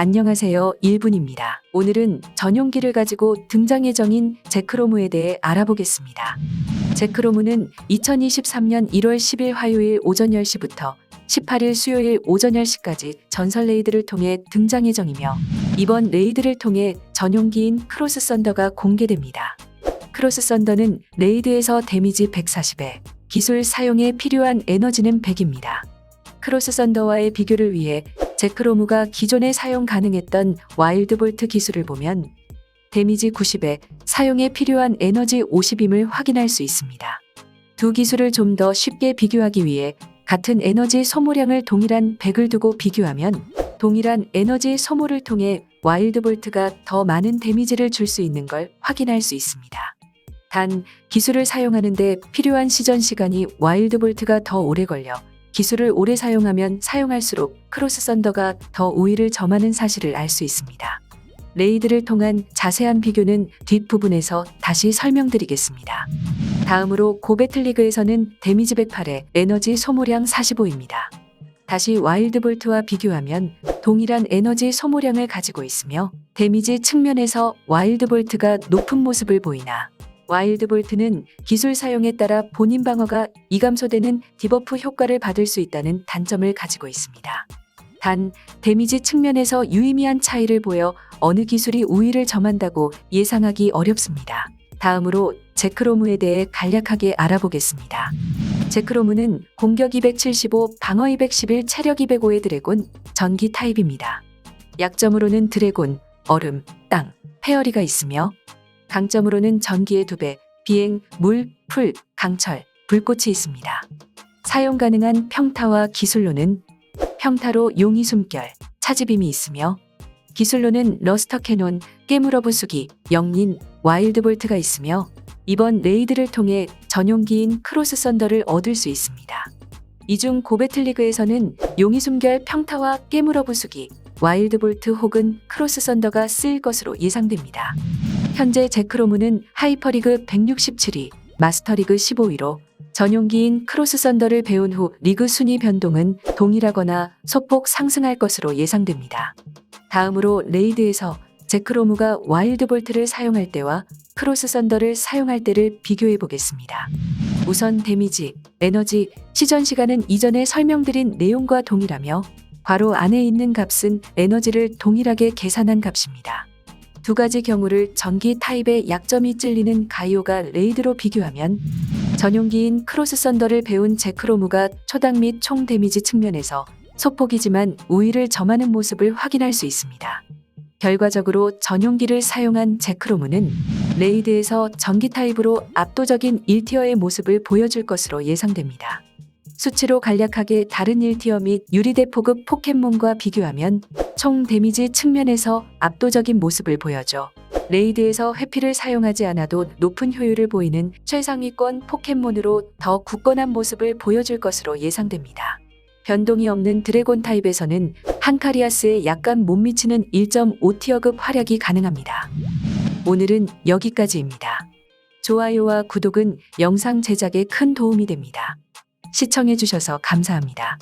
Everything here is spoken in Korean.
안녕하세요. 1분입니다. 오늘은 전용기를 가지고 등장 예정인 제크로무에 대해 알아보겠습니다. 제크로무는 2023년 1월 10일 화요일 오전 10시부터 18일 수요일 오전 10시까지 전설 레이드를 통해 등장 예정이며 이번 레이드를 통해 전용기인 크로스 썬더가 공개됩니다. 크로스 썬더는 레이드에서 데미지 140에 기술 사용에 필요한 에너지는 100입니다. 크로스 썬더와의 비교를 위해 제크로무가 기존에 사용 가능했던 와일드 볼트 기술을 보면 데미지 90에 사용에 필요한 에너지 50임을 확인할 수 있습니다. 두 기술을 좀 더 쉽게 비교하기 위해 같은 에너지 소모량을 동일한 100을 두고 비교하면 동일한 에너지 소모를 통해 와일드 볼트가 더 많은 데미지를 줄 수 있는 걸 확인할 수 있습니다. 단 기술을 사용하는데 필요한 시전 시간이 와일드 볼트가 더 오래 걸려 기술을 오래 사용하면 사용할수록 크로스 썬더가 더 우위를 점하는 사실을 알 수 있습니다. 레이드를 통한 자세한 비교는 뒷부분에서 다시 설명드리겠습니다. 다음으로 고배틀리그에서는 데미지 108에 에너지 소모량 45입니다. 다시 와일드 볼트와 비교하면 동일한 에너지 소모량을 가지고 있으며 데미지 측면에서 와일드 볼트가 높은 모습을 보이나 와일드 볼트는 기술 사용에 따라 본인 방어가 이감소되는 디버프 효과를 받을 수 있다는 단점을 가지고 있습니다. 단 데미지 측면에서 유의미한 차이를 보여 어느 기술이 우위를 점한다고 예상하기 어렵습니다. 다음으로 제크로무에 대해 간략하게 알아보겠습니다. 제크로무는 공격 275, 방어 211, 체력 205의 드래곤, 전기 타입입니다. 약점으로는 드래곤, 얼음, 땅, 페어리가 있으며 강점으로는 전기의 2배, 비행, 물, 풀, 강철, 불꽃이 있습니다. 사용 가능한 평타와 기술로는 평타로 용의 숨결, 차지빔이 있으며 기술로는 러스터 캐논, 깨물어 부수기, 영린, 와일드 볼트가 있으며 이번 레이드를 통해 전용기인 크로스 썬더를 얻을 수 있습니다. 이중 고배틀리그에서는 용의 숨결 평타와 깨물어 부수기, 와일드 볼트 혹은 크로스 썬더가 쓰일 것으로 예상됩니다. 현재 제크로무는 하이퍼리그 167위, 마스터리그 15위로 전용기인 크로스 썬더를 배운 후 리그 순위 변동은 동일하거나 소폭 상승할 것으로 예상됩니다. 다음으로 레이드에서 제크로무가 와일드 볼트를 사용할 때와 크로스 썬더를 사용할 때를 비교해 보겠습니다. 우선 데미지, 에너지, 시전 시간은 이전에 설명드린 내용과 동일하며 괄호 안에 있는 값은 에너지를 동일하게 계산한 값입니다. 두 가지 경우를 전기 타입의 약점이 찔리는 가이오가 레이드로 비교하면 전용기인 크로스 썬더를 배운 제크로무가 초당 및 총 데미지 측면에서 소폭이지만 우위를 점하는 모습을 확인할 수 있습니다. 결과적으로 전용기를 사용한 제크로무는 레이드에서 전기 타입으로 압도적인 1티어의 모습을 보여줄 것으로 예상됩니다. 수치로 간략하게 다른 1티어 및 유리대포급 포켓몬과 비교하면 총 데미지 측면에서 압도적인 모습을 보여줘 레이드에서 회피를 사용하지 않아도 높은 효율을 보이는 최상위권 포켓몬으로 더 굳건한 모습을 보여줄 것으로 예상됩니다. 변동이 없는 드래곤 타입에서는 한카리아스에 약간 못 미치는 1.5티어급 활약이 가능합니다. 오늘은 여기까지입니다. 좋아요와 구독은 영상 제작에 큰 도움이 됩니다. 시청해주셔서 감사합니다.